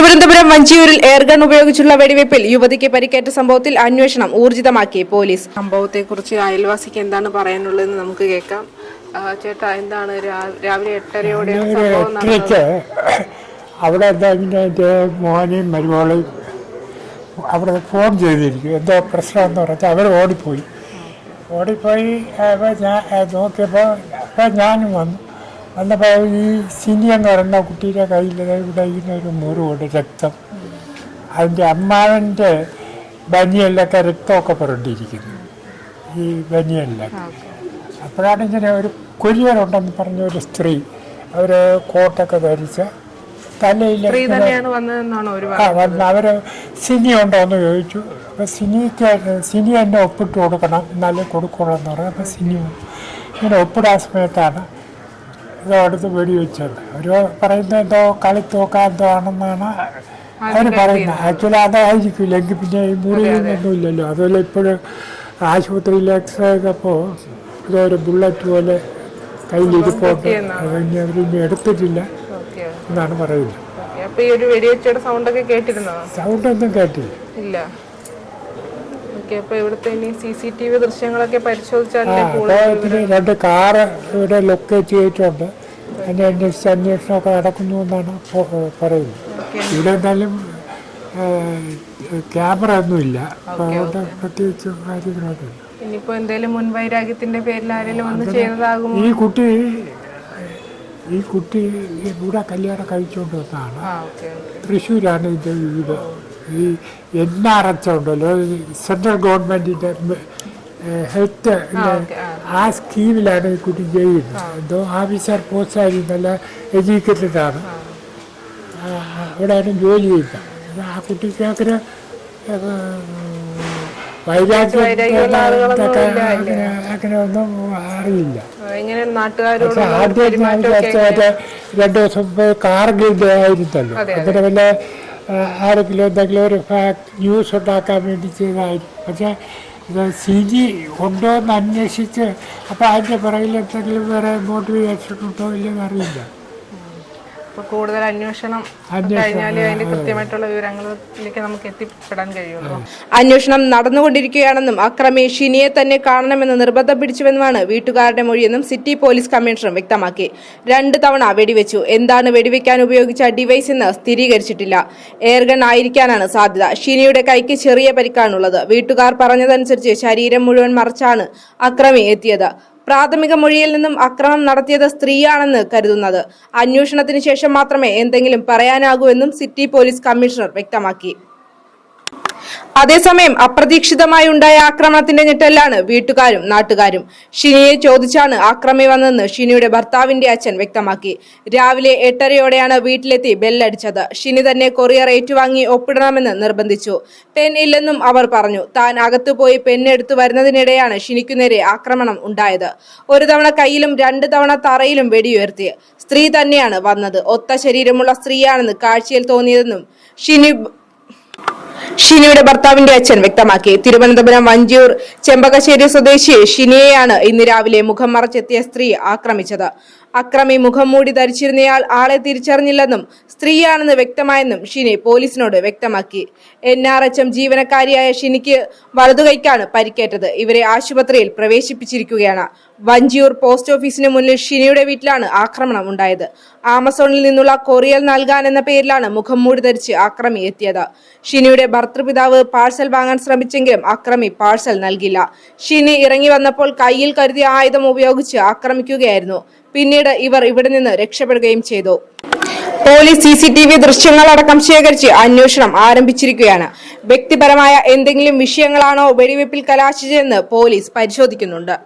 Thiruvananthapuram വഞ്ചിയൂരിൽ air gun ഉപയോഗിച്ചുള്ള വെടിവയ്പിൽ യുവതിക്ക് പരിക്കേറ്റ സംഭവത്തിൽ അന്വേഷണം ഊർജിതമാക്കി പോലീസ്. സംഭവത്തെക്കുറിച്ച് അയൽവാസിക്ക് എന്താണ് പറയാനുള്ളതെന്ന് നമുക്ക് കേൾക്കാം. ചേട്ടാ എന്താണ് രാവിലെ എട്ടരയോടെ സംഭവം നടന്നത്? എട്ടരയ്ക്ക് അവിടെ എന്താ എന്റെ മോനെയും മരുമോളെയും അവിടെ ഫോൺ ചെയ്തിരിക്കും. എന്തോ പ്രശ്നമെന്ന് പറഞ്ഞാൽ അവർ ഓടിപ്പോയി. ഓടിപ്പോയി അപ്പോൾ ഞാൻ നോക്കിയപ്പോൾ അപ്പം ഞാനും വന്നു. വന്നപ്പോൾ ഈ സിനി എന്ന് പറയുന്ന കുട്ടിയുടെ കയ്യിൽ ഇവിടെ ഒരു മുറിവുണ്ട് രക്തം. അതിന്റെ അമ്മാവന്റെ ബനിയലിലൊക്കെ രക്തമൊക്കെ പുരണ്ടിരിക്കുന്നു ഈ ബനിയലിലൊക്കെ അപ്പോഴാണ് ഇങ്ങനെ ഒരു കൊരിയറുണ്ടെന്ന് പറഞ്ഞ ഒരു സ്ത്രീ അവർ കോട്ടൊക്കെ ധരിച്ച് തലയിൽ അവർ സിനി ഉണ്ടോ എന്ന് ചോദിച്ചു. അപ്പം സിനിക്ക് സിനി എന്നെ ഒപ്പിട്ട് കൊടുക്കണം എന്നാലേ കൊടുക്കുള്ളൂ എന്ന് പറഞ്ഞു. അപ്പം സിനി ഇങ്ങനെ ഒപ്പിടാൻ സമയത്താണ് ഇത് വെടി വെടിവെച്ചത് അവർ പറയുന്നത് എന്തോ കളി തൂക്കാന്തോ ആണെന്നാണ് അവർ പറയുന്നത്. ആക്ച്വലി അതായിരിക്കില്ല എങ്കിൽ പിന്നെ ഈ മുറിയൊന്നും ഇല്ലല്ലോ. അതുപോലെ ഇപ്പോഴും ആശുപത്രിയിൽ എക്സ്റേ ചെയ്തപ്പോൾ ഇതൊരു ബുള്ളറ്റ് പോലെ കയ്യിലിരിപ്പോട്ട് അതിന് അവരിനി എടുത്തിട്ടില്ല എന്നാണ് പറയുന്നത്. ഒരു സൗണ്ട് സൗണ്ടൊന്നും കേട്ടില്ല. ഇല്ല. ഓക്കെ അപ്പൊ ഇവിടുത്തെ ഇനി സി സി ടി വി ദൃശ്യങ്ങളൊക്കെ ഇതിന് രണ്ട് കാറ് ഇവിടെ ലൊക്കേറ്റ് ചെയ്തിട്ടുണ്ട്. അതിന്റെ അന്വേഷിച്ച് അന്വേഷണമൊക്കെ നടക്കുന്നു എന്നാണ് പറയുന്നത്. ഇവിടെ എന്തായാലും ക്യാമറ ഒന്നുമില്ല അതുകൊണ്ട് പ്രത്യേകിച്ച് കാര്യങ്ങളൊന്നും ഇനിയിപ്പോ എന്തെങ്കിലും മുൻവൈരാഗ്യത്തിന്റെ പേരിൽ ആരെങ്കിലും വന്ന് ചെയ്തതാകും ഈ കുട്ടി ഈ കുട്ടി ഇവിടെ കല്യാണം കഴിച്ചുകൊണ്ട് വന്നതാണ്. തൃശ്ശൂരാണ് ഇതിന്റെ വീട് ഈ എൻ ആർ എച്ച് ഉണ്ടല്ലോ സെൻട്രൽ ഗവൺമെന്റിന്റെ ഹെൽത്ത് ആ സ്കീമിലാണ് ഈ കുട്ടി ചെയ്യുന്നത് എന്തോ ഓഫീസർ പോസ്റ്റായി നല്ല എഡ്യൂക്കേറ്റഡ് ആണ് ആ, അവിടെയാണ് ജോലി ചെയ്യുന്നത് ആ കുട്ടിക്ക് അങ്ങനെ വൈരാഗ്യം അങ്ങനെ ഒന്നും അറിയില്ല. ആദ്യം രണ്ടു ദിവസം കാർഗിൽ ആയിരുന്നല്ലോ. അങ്ങനെ വല്ല ആരെങ്കിലും എന്തെങ്കിലും ഒരു ഫാക്ട് ന്യൂസ് ഉണ്ടാക്കാൻ വേണ്ടി ചെയ്തായിരിക്കും പക്ഷേ ഇത് സി ജി ഉണ്ടോ എന്ന് അന്വേഷിച്ച് അപ്പോൾ അതിന്റെ പുറകിൽ എന്തെങ്കിലും വേറെ മോട്ടിവേഷൻ ഉണ്ടോ ഇല്ലെന്ന് അറിയില്ല. കൂടുതൽ അന്വേഷണം കഴിഞ്ഞാലേ അതിന്റെ കൃത്യമായിട്ടുള്ള വിവരങ്ങളിലേക്ക് നമുക്ക് എത്തിപ്പെടാൻ കഴിയുള്ളൂ. അന്വേഷണം നടന്നുകൊണ്ടിരിക്കുകയാണെന്നും അക്രമി ഷിനിയെ തന്നെ കാണണമെന്ന് നിർബന്ധം പിടിച്ചുവെന്നുമാണ് വീട്ടുകാരുടെ മൊഴിയെന്നും സിറ്റി പോലീസ് കമ്മീഷണർ വ്യക്തമാക്കി. രണ്ട് തവണ വെടിവെച്ചു. എന്താണ് വെടിവെക്കാൻ ഉപയോഗിച്ച ഡിവൈസ് എന്ന് സ്ഥിരീകരിച്ചിട്ടില്ല. എയർഗൺ ആയിരിക്കാനാണ് സാധ്യത. ഷിനിയുടെ കൈക്ക് ചെറിയ പരിക്കാണുള്ളത്. വീട്ടുകാർ പറഞ്ഞതനുസരിച്ച് ശരീരം മുഴുവൻ മറച്ചാണ് അക്രമി എത്തിയത്. പ്രാഥമിക മൊഴിയിൽ നിന്നും അക്രമം നടത്തിയത് സ്ത്രീയാണെന്ന് കരുതുന്നത്. അന്വേഷണത്തിന് ശേഷം മാത്രമേ എന്തെങ്കിലും പറയാനാകൂ എന്നും സിറ്റി പോലീസ് കമ്മീഷണർ വ്യക്തമാക്കി. അതേസമയം അപ്രതീക്ഷിതമായി ഉണ്ടായ ആക്രമണത്തിന്റെ ഞെട്ടലാണ് വീട്ടുകാരും നാട്ടുകാരും. ഷിനിയെ ചോദിച്ചാണ് ആക്രമി വന്നതെന്ന് ഷിനിയുടെ ഭർത്താവിന്റെ അച്ഛൻ വ്യക്തമാക്കി. രാവിലെ എട്ടരയോടെയാണ് വീട്ടിലെത്തി ബെല്ലടിച്ചത്. ഷിനി തന്നെ കൊറിയർ ഏറ്റുവാങ്ങി ഒപ്പിടണമെന്ന് നിർബന്ധിച്ചു. പെൻ ഇല്ലെന്നും അവർ പറഞ്ഞു. താൻ അകത്തു പോയി പെൻ എടുത്തു വരുന്നതിനിടെയാണ് ഷിനിക്കു നേരെ ആക്രമണം ഉണ്ടായത്. ഒരു തവണ കയ്യിലും രണ്ട് തവണ തറയിലും വെടിയുയർത്തി. സ്ത്രീ തന്നെയാണ് വന്നത്. ഒത്ത ശരീരമുള്ള സ്ത്രീയാണെന്ന് കാഴ്ചയിൽ തോന്നിയതെന്നും ഷിനി ഷിനിയുടെ ഭർത്താവിന്റെ അച്ഛൻ വ്യക്തമാക്കി. തിരുവനന്തപുരം വഞ്ചിയൂർ ചെമ്പകശ്ശേരി സ്വദേശി ഷിനിയെയാണ് ഇന്ന് രാവിലെ മുഖം മറച്ചെത്തിയ സ്ത്രീ ആക്രമിച്ചത്. അക്രമി മുഖം മൂടി ധരിച്ചിരുന്നയാൾ ആളെ തിരിച്ചറിഞ്ഞില്ലെന്നും സ്ത്രീയാണെന്ന് വ്യക്തമായെന്നും ഷിനി പോലീസിനോട് വ്യക്തമാക്കി. എൻ ആർ എച്ച് എം ജീവനക്കാരിയായ ഷിനിക്ക് വലതുകൈക്കാണ് പരിക്കേറ്റത്. ഇവരെ ആശുപത്രിയിൽ പ്രവേശിപ്പിച്ചിരിക്കുകയാണ്. വഞ്ചിയൂർ പോസ്റ്റ് ഓഫീസിന് മുന്നിൽ ഷിനിയുടെ വീട്ടിലാണ് ആക്രമണം ഉണ്ടായത്. ആമസോണിൽ നിന്നുള്ള കൊറിയൽ നൽകാൻ എന്ന പേരിലാണ് മുഖം മൂടി ധരിച്ച് അക്രമി എത്തിയത്. ഷിനിയുടെ ഭർത്തൃപിതാവ് പാഴ്സൽ വാങ്ങാൻ ശ്രമിച്ചെങ്കിലും അക്രമി പാഴ്സൽ നൽകില്ല ഷിനി ഇറങ്ങി വന്നപ്പോൾ കയ്യിൽ കരുതിയ ആയുധം ഉപയോഗിച്ച് ആക്രമിക്കുകയായിരുന്നു. പിന്നീട് ഇവർ ഇവിടെ നിന്ന് രക്ഷപ്പെടുകയും ചെയ്തു. Police C C T V ദൃശ്യങ്ങളടക്കം ശേഖരിച്ച് അന്വേഷണം ആരംഭിച്ചിരിക്കുകയാണ്. വ്യക്തിപരമായ എന്തെങ്കിലും വിഷയങ്ങളാണോ വെടിവെപ്പിൽ കലാശിച്ചതെന്ന് പോലീസ് പരിശോധിക്കുന്നുണ്ട്.